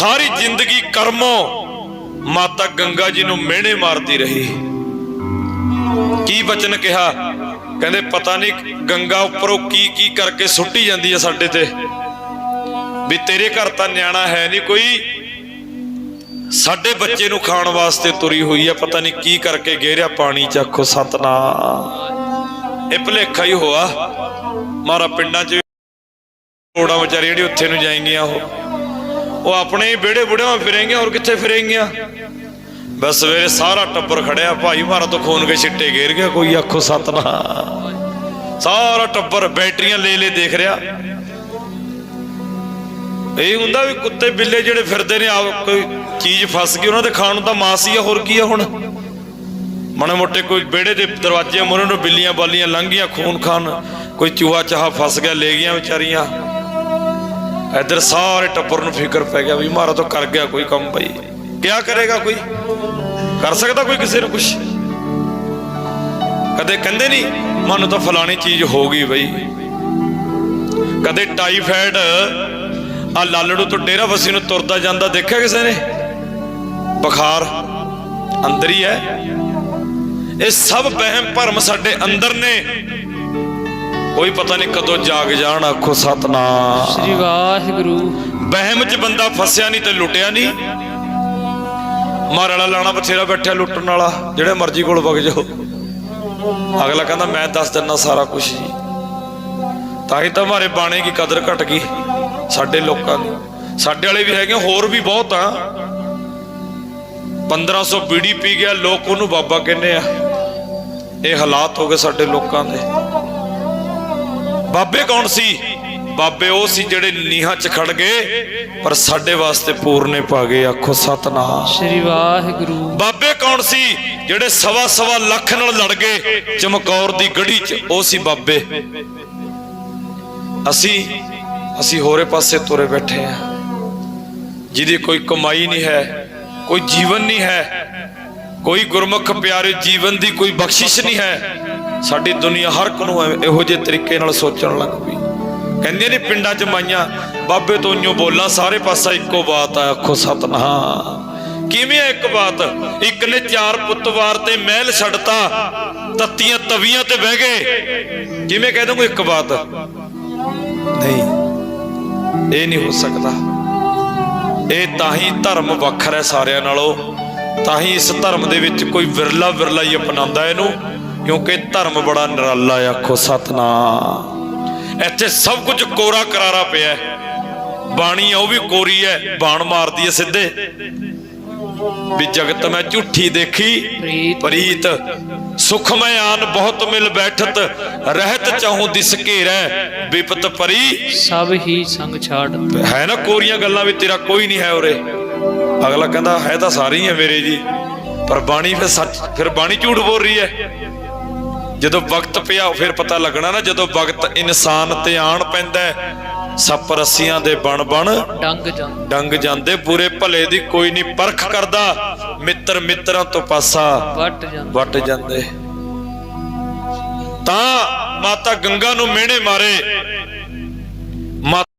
ਸਾਰੀ ਜ਼ਿੰਦਗੀ ਕਰਮੋਂ ਮਾਤਾ ਗੰਗਾ ਜੀ ਨੂੰ ਮਿਹਣੇ ਮਾਰਦੀ ਰਹੀ। ਕੀ ਬਚਨ ਕਿਹਾ? ਕਹਿੰਦੇ, ਪਤਾ ਨਹੀਂ ਗੰਗਾ ਉੱਪਰੋਂ ਕੀ ਕੀ ਕਰਕੇ ਸੁੱਟੀ ਜਾਂਦੀ ਹੈ ਸਾਡੇ ਤੇ। ਵੀ ਤੇਰੇ ਘਰ ਤਾਂ ਨਿਆਣਾ ਹੈ ਨਹੀਂ ਕੋਈ। ਸਾਡੇ ਬੱਚੇ ਨੂੰ ਖਾਣ ਵਾਸਤੇ ਤੁਰੀ ਹੋਈ ਆ, ਪਤਾ ਨਹੀਂ ਕੀ ਕਰਕੇ ਗੇਰਿਆ, ਪਾਣੀ ਚ ਆਖੋ ਸਤਨਾਮ। ਇਹ ਭਲੇਖਾ ਹੀ ਹੋਆ। ਮਾਰਾ ਪਿੰਡਾਂ ਚ ਰੋੜਾ ਵਿਚਾਰੀ ਜਿਹੜੀ ਉੱਥੇ ਨੂੰ ਜਾਏਂਗੀਆਂ ਉਹ। ਉਹ ਆਪਣੇ ਹੀ ਵਿਹੜੇ ਬੁੜਿਆਂ ਫਿਰੇਂਗੀਆਂ, ਹੋਰ ਕਿੱਥੇ ਫਿਰੇਂਗੀਆਂ? ਬਸ ਸਵੇਰੇ ਸਾਰਾ ਟੱਬਰ ਖੜਿਆ, ਭਾਈ ਮਾਰਾ ਤੋਂ ਖੂਨ ਕੇ ਛਿੱਟੇ ਗੇਰ ਗਿਆ, ਕੋਈ ਆਖੋ ਸਤਨਾਮ। ਸਾਰਾ ਟੱਬਰ ਬੈਟਰੀਆਂ ਲੈ ਲੈ ਦੇਖ ਰਿਹਾ। ਇਹ ਹੁੰਦਾ ਵੀ ਕੁੱਤੇ ਬਿੱਲੇ ਜਿਹੜੇ ਫਿਰਦੇ ਨੇ ਆ ਕੋਈ ਚੀਜ਼ ਫਸ ਗਈ, ਉਹਨਾਂ ਦੇ ਖਾਣ ਨੂੰ ਤਾਂ ਮਾਸ ਹੀ ਆ, ਹੋਰ ਕੀ ਆ ਹੁਣ? ਮਣੇ ਮੋਟੇ ਕੋਈ ਵਿਹੜੇ ਦੇ ਦਰਵਾਜ਼ੇ ਮੂਹਰੇ ਨੂੰ ਬਿੱਲੀਆਂ ਬਾਲੀਆਂ ਲੰਘੀਆਂ ਖੂਨ ਖਾਨ, ਕੋਈ ਚੂਹਾ ਚਾਹਾ ਫਸ ਗਿਆ, ਲੈ ਗਿਆ ਵਿਚਾਰੀਆਂ। ਇੱਧਰ ਸਾਰੇ ਟੱਬਰ ਨੂੰ ਫਿਕਰ ਪੈ ਗਿਆ ਵੀ ਮਾਰਾ ਤਾਂ ਕਰ ਗਿਆ ਕੋਈ ਕੰਮ ਬਈ ਕਿਆ ਕਰੇਗਾ ਕੋਈ? ਕਰ ਸਕਦਾ ਕੋਈ ਕਿਸੇ ਨੂੰ ਕੁਛ? ਕਦੇ ਕਹਿੰਦੇ ਨਹੀਂ ਮਨ ਤਾਂ ਫਲਾਣੀ ਚੀਜ਼ ਹੋ ਗਈ ਬਈ। ਕਦੇ ਟਾਈਫਾਇਡ ਆ ਲਾਲੜੂ ਤੋਂ ਡੇਰਾ ਵਸੀ ਨੂੰ ਤੁਰਦਾ ਜਾਂਦਾ ਦੇਖਿਆ ਕਿਸੇ ਨੇ? ਬੁਖਾਰ ਅੰਦਰ ਹੀ ਹੈ। ਇਹ ਸਭ ਵਹਿਮ ਭਰਮ ਸਾਡੇ ਅੰਦਰ ਨੇ। ਕੋਈ ਪਤਾ ਨਹੀਂ ਕਦੋਂ ਜਾਗ ਜਾਣ ਆਖੋ ਸਤਨਾਮ। ਸ੍ਰੀ ਵਾਹਿਗੁਰੂ। ਵਹਿਮ 'ਚ ਬੰਦਾ ਫਸਿਆ ਨਹੀਂ ਤੇ ਲੁੱਟਿਆ ਨਹੀਂ। ਮਾਰ ਵਾਲਾ ਲਾਣਾ ਬਥੇਰਾ ਬੈਠਿਆ ਲੁੱਟਣ ਵਾਲਾ ਜਿਹੜੇ ਮਰਜ਼ੀ ਕੋਲ ਵਗ ਜਾਓ। ਅਗਲਾ ਕਹਿੰਦਾ ਮੈਂ ਦੱਸ ਦਿੰਦਾ ਸਾਰਾ ਕੁਝ ਜੀ। ਤਾਂ ਹੀ ਤਾਂ ਮਾਰੇ ਬਾਣੇ ਦੀ ਕਦਰ ਘਟ ਗਈ ਸਾਡੇ ਲੋਕਾਂ ਦੀ। ਸਾਡੇ ਵਾਲੇ ਵੀ ਹੈਗੇ ਹੋਰ ਵੀ ਬਹੁਤ ਆ। 1500 ਬੀੜੀ ਪੀ ਗਿਆ ਲੋਕ ਉਹਨੂੰ ਬਾਬਾ ਕਹਿੰਦੇ ਆ। ਇਹ ਹਾਲਾਤ ਹੋ ਗਏ ਸਾਡੇ ਲੋਕਾਂ ਦੇ। ਬਾਬੇ ਕੌਣ ਸੀ? ਬਾਬੇ ਉਹ ਸੀ ਜਿਹੜੇ ਨੀਹਾਂ 'ਚ ਖੜ ਗਏ ਪਰ ਸਾਡੇ ਵਾਸਤੇ ਪੂਰਨੇ ਪਾ ਗਏ ਆਖੋ ਸਤਨਾਮ। ਸ੍ਰੀ ਵਾਹਿਗੁਰੂ। ਬਾਬੇ ਕੌਣ ਸੀ? ਜਿਹੜੇ ਸਵਾ ਸਵਾ ਲੱਖ ਨਾਲ ਲੜ ਗਏ ਚਮਕੌਰ ਦੀ ਗੜੀ 'ਚ ਉਹ ਸੀ ਬਾਬੇ। ਅਸੀਂ ਅਸੀਂ ਹੋਰੇ ਪਾਸੇ ਤੁਰੇ ਬੈਠੇ ਆ। ਜਿਹਦੀ ਕੋਈ ਕਮਾਈ ਨਹੀਂ ਹੈ ਕੋਈ ਜੀਵਨ ਨਹੀਂ ਹੈ ਕੋਈ ਗੁਰਮੁਖ ਪਿਆਰੇ ਜੀਵਨ ਦੀ ਕੋਈ ਬਖਸ਼ਿਸ਼ ਨਹੀਂ ਹੈ ਸਾਡੀ ਦੁਨੀਆ ਹਰ ਇੱਕ ਨੂੰ ਐਵੇਂ- ਇਹੋ ਜਿਹੇ ਤਰੀਕੇ ਨਾਲ ਸੋਚਣ ਲੱਗ ਪਈ। ਕਹਿੰਦੇ ਨੇ ਪਿੰਡਾਂ 'ਚ ਮਾਈਆਂ, ਬਾਬੇ ਤੋਂ ਇਉਂ ਬੋਲਾਂ, ਸਾਰੇ ਪਾਸਾ ਇੱਕੋ ਬਾਤ ਆ, ਆਖੋ ਸਤਨਾਮ। ਕਿਵੇਂ ਇੱਕ ਬਾਤ? ਇੱਕ ਨੇ ਚਾਰ ਪੁੱਤਵਾਰ ਤੇ ਮਹਿਲ ਛੱਡਤਾ, ਤੱਤੀਆਂ ਤਵੀਆਂ ਤੇ ਬਹਿ ਗਏ। ਕਿਵੇਂ ਕਹਿ ਦੂੰਗਾ ਇੱਕ ਬਾਤ? ਨਹੀਂ, ਇਹ ਨਹੀਂ ਹੋ ਸਕਦਾ। ਇਹ ਤਾਂ ਹੀ ਧਰਮ ਵੱਖਰਾ ਸਾਰਿਆਂ ਨਾਲੋਂ। ਤਾਂ ਹੀ ਇਸ ਧਰਮ ਦੇ ਵਿੱਚ ਕੋਈ ਵਿਰਲਾ ਵਿਰਲਾ ਹੀ ਅਪਣਾਉਂਦਾ ਇਹਨੂੰ। ਕਿਉਂਕਿ ਧਰਮ ਬੜਾ ਨਿਰਾਲਾ ਆਖੋ ਸਤਨਾਮ। ਇੱਥੇ ਸਭ ਕੁਝ ਕੋਰਾ ਕਰਾਰਾ ਪਿਆ ਬਾਣੀ ਉਹ ਵੀ ਕੋਰੀ ਹੈ ਬਾਣ ਮਾਰਦੀ ਹੈ ਸਿੱਧੇ। ਵੀ ਜਗਤ ਮੈਂ ਝੂਠੀ ਦੇਖੀ ਪ੍ਰੀਤ ਸੁਖ ਮੈਂ ਆਨ ਬਹੁਤ ਮਿਲ ਬੈਠਤ ਰਹਿਤ ਚਾਹੂੰ ਦਿਸ ਘੇਰੈ ਵਿਪਤ ਪਰੀ। ਸਭ ਹੀ ਸੰਗ ਛਾੜ ਹੈ ਨਾ ਕੋਰੀਆਂ ਗੱਲਾਂ ਵੀ ਤੇਰਾ ਕੋਈ ਨਹੀਂ ਹੈ ਉਰੇ। ਅਗਲਾ ਕਹਿੰਦਾ ਹੈ ਤਾਂ ਸਾਰੇ ਹੈ ਮੇਰੇ ਜੀ। ਪਰ ਬਾਣੀ ਫਿਰ ਸੱਚ ਫਿਰ ਬਾਣੀ ਝੂਠ ਬੋਲ ਰਹੀ ਹੈ। ਜਦੋਂ ਵਕਤ ਪਿਆ ਫਿਰ ਪਤਾ ਲੱਗਣਾ ਨਾ ਜਦੋਂ ਵਕਤ ਇਨਸਾਨ ਤੇ ਆਣ ਪੈਂਦਾ ਸੱਪ ਰੱਸੀਆਂ ਦੇ ਬਣ ਬਣ ਡੰਗ ਜਾਂ ਡੰਗ ਜਾਂਦੇ ਬੁਰੇ ਭਲੇ ਦੀ ਕੋਈ ਨਹੀਂ ਪਰਖ ਕਰਦਾ। ਮਿੱਤਰ ਮਿੱਤਰਾਂ ਤੋਂ ਪਾਸਾ ਵੱਟ ਜਾਂ ਵੱਟ ਜਾਂਦੇ। ਤਾਂ ਮਾਤਾ ਗੰਗਾ ਨੂੰ ਮਿਹਣੇ ਮਾਰੇ।